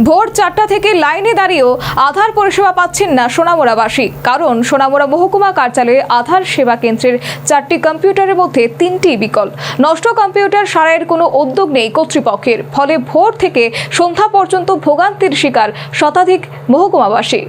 ভোর চারটা থেকে লাইনে দাঁড়িয়েও আধার পরিষেবা পাচ্ছেন না সোনামুড়াবাসী। কারণ সোনামুড়া মহকুমা কার্যালয়ে আধার সেবা কেন্দ্রের চারটি কম্পিউটারের মধ্যে তিনটি বিকল। নষ্ট কম্পিউটার সারাইয়ের কোনো উদ্যোগ নেই কর্তৃপক্ষের। ফলে ভোর থেকে সন্ধ্যা পর্যন্ত ভোগান্তির শিকার শতাধিক মহকুমাবাসী।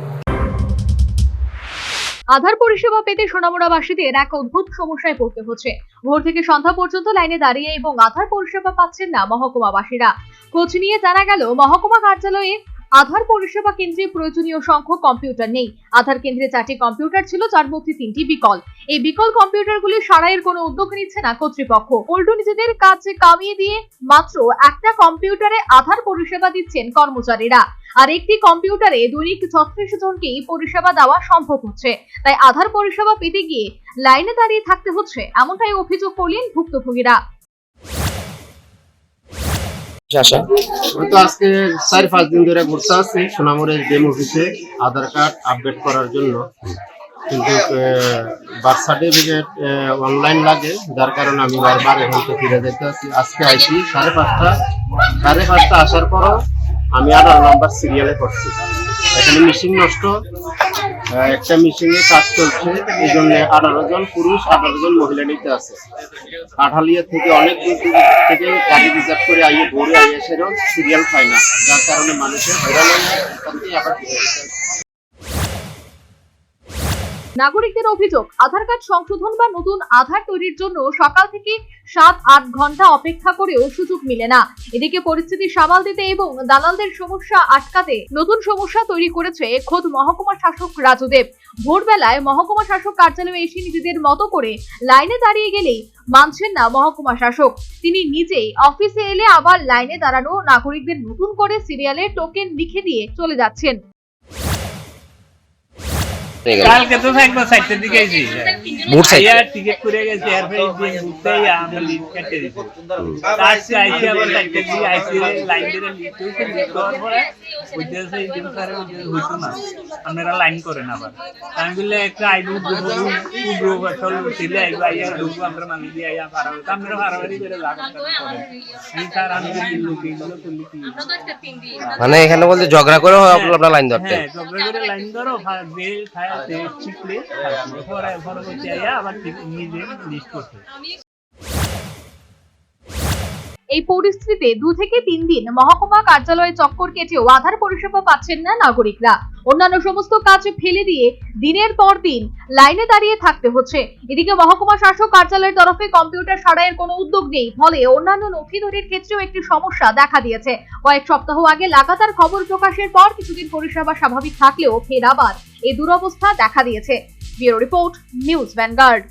আধার পরিষেবা পেতে সোনামুড়াবাসীদের এক অদ্ভুত সমস্যায় পড়তে হচ্ছে। ভোর থেকে সন্ধ্যা পর্যন্ত লাইনে দাঁড়িয়ে এবং আধার পরিষেবা পাচ্ছেন না মহকুমাবাসীরা। খোঁজ নিয়ে জানা গেল, মহকুমা কার্যালয়ে আধার পরিষেবা কেন্দ্রে প্রয়োজনীয় সংখ্যক কম্পিউটার নেই। আধার কেন্দ্রে চারটি কম্পিউটার ছিল, যার মধ্যে তিনটি বিকল। এই বিকল কম্পিউটারগুলি সারাইয়ের কোনো উদ্যোগ নিচ্ছে না কর্তৃপক্ষ। উল্টো নিজেদের কাছে কামিয়ে দিয়ে মাত্র একটা কম্পিউটারে আধার পরিষেবা দিচ্ছেন কর্মচারীরা। আর একটি কম্পিউটারে দৈনিক ছত্রিশ জনকেই পরিষেবা দেওয়া সম্ভব হচ্ছে। তাই আধার পরিষেবা পেতে গিয়ে লাইনে দাঁড়িয়ে থাকতে হচ্ছে, এমনটাই অভিযোগ করলেন ভুক্তভোগীরা। তো আজকে চার, পাঁচ দিন ধরে ঘুরতে আছি সোনামুড়ের ডেম অফিসে আধার কার্ড আপডেট করার জন্য। কিন্তু বার্থ সার্টিফিকেট অনলাইন লাগে, যার কারণে আমি বারবার এখান থেকে ফিরে যেতে আছি আজকে আইছি সাড়ে পাঁচটা সাড়ে পাঁচটা আসার পরও আমি আঠারো নম্বর সিরিয়ালে করছি। এখানে মেশিন নষ্ট একটা মেশিনে কাজ চলছে এই জন্য আঠারো জন পুরুষ, আঠারো জন মহিলা নিতে আছে। আঠালিয়া থেকে অনেক দূর থেকে গাড়ি রিজার্ভ করে আইয়ে ভোরে আইয়ে সেরকম সিরিয়াল পায় না। যার কারণে মানুষের হয়রান হয়। আবার। নাগরিকদের অভিযোগ, আধার কার্ড সংশোধন বা নতুন আধার তৈরির জন্য সকাল থেকে সাত, আট ঘণ্টা অপেক্ষা করেও সুযোগ মিলে না। এদিকে পরিস্থিতি সামাল দিতে এবং দালালদের সমস্যা আটকাতে নতুন সমস্যা তৈরি করেছে খোদ মহকুমা শাসক রাজুদেব। ভোরবেলায় মহকুমা শাসক কার্যালয়ে এসে নিজেদের মতো করে লাইনে দাঁড়িয়ে গেলেই মানছেন না মহকুমা শাসক। তিনি নিজেই অফিসে এলে আবার লাইনে দাঁড়ানো নাগরিকদের নতুন করে সিরিয়ালে টোকেন লিখে দিয়ে চলে যাচ্ছেন। কালকে তো সাইডের দিকে আইছি। বুট সাইড আইয়া টিকিট করে গেছি আর ভাই দিয়ে ঘুরতে কেটে দিছি। আজকে আইছি আবার সাইডের দিকে আইছি লাইন লিস্ট হইছে পরে এই দিন স্যার হইতো না। আপনারা লাইন করেন আবার। আমি বললে একটা আইবু উগ্র বছর ছিলে আইবু আইয়া ঢুকবো আমরা মানুষ দিয়ে আইয়া পারা আপনারা করে স্যার আমি করলি কি মানে এখানে বলতে ঝগড়া করে আপনার লাইন ধরতেন হ্যাঁ ঝগড়া করে লাইন ধরো যে খায় শিখলে পরে পরবর্তী আইয়া আবার নিজে লিস্ট করতে। এই পরিস্থিতিতে দু থেকে তিন দিন মহকুমা কার্যালয়ে চক্কর কেটেও আধার পরিষেবা পাচ্ছেন না নাগরিকরা। অন্যান্য সমস্ত কাজ ফেলে দিয়ে দিনের পর দিন লাইনে দাঁড়িয়ে থাকতে হচ্ছে। এদিকে মহকুমা শাসক কার্যালয়ের তরফে কম্পিউটার সারাইয়ের কোনো উদ্যোগ নেই, ফলে অন্যান্য নথি ধরির ক্ষেত্রেও একটি সমস্যা দেখা দিয়েছে। কয়েক সপ্তাহ আগে লাগাতার খবর প্রকাশের পর কিছুদিন পরিষেবা স্বাভাবিক থাকলেও ফের আবার এই দুরবস্থা দেখা দিয়েছে। Bureau report, news Vanguard.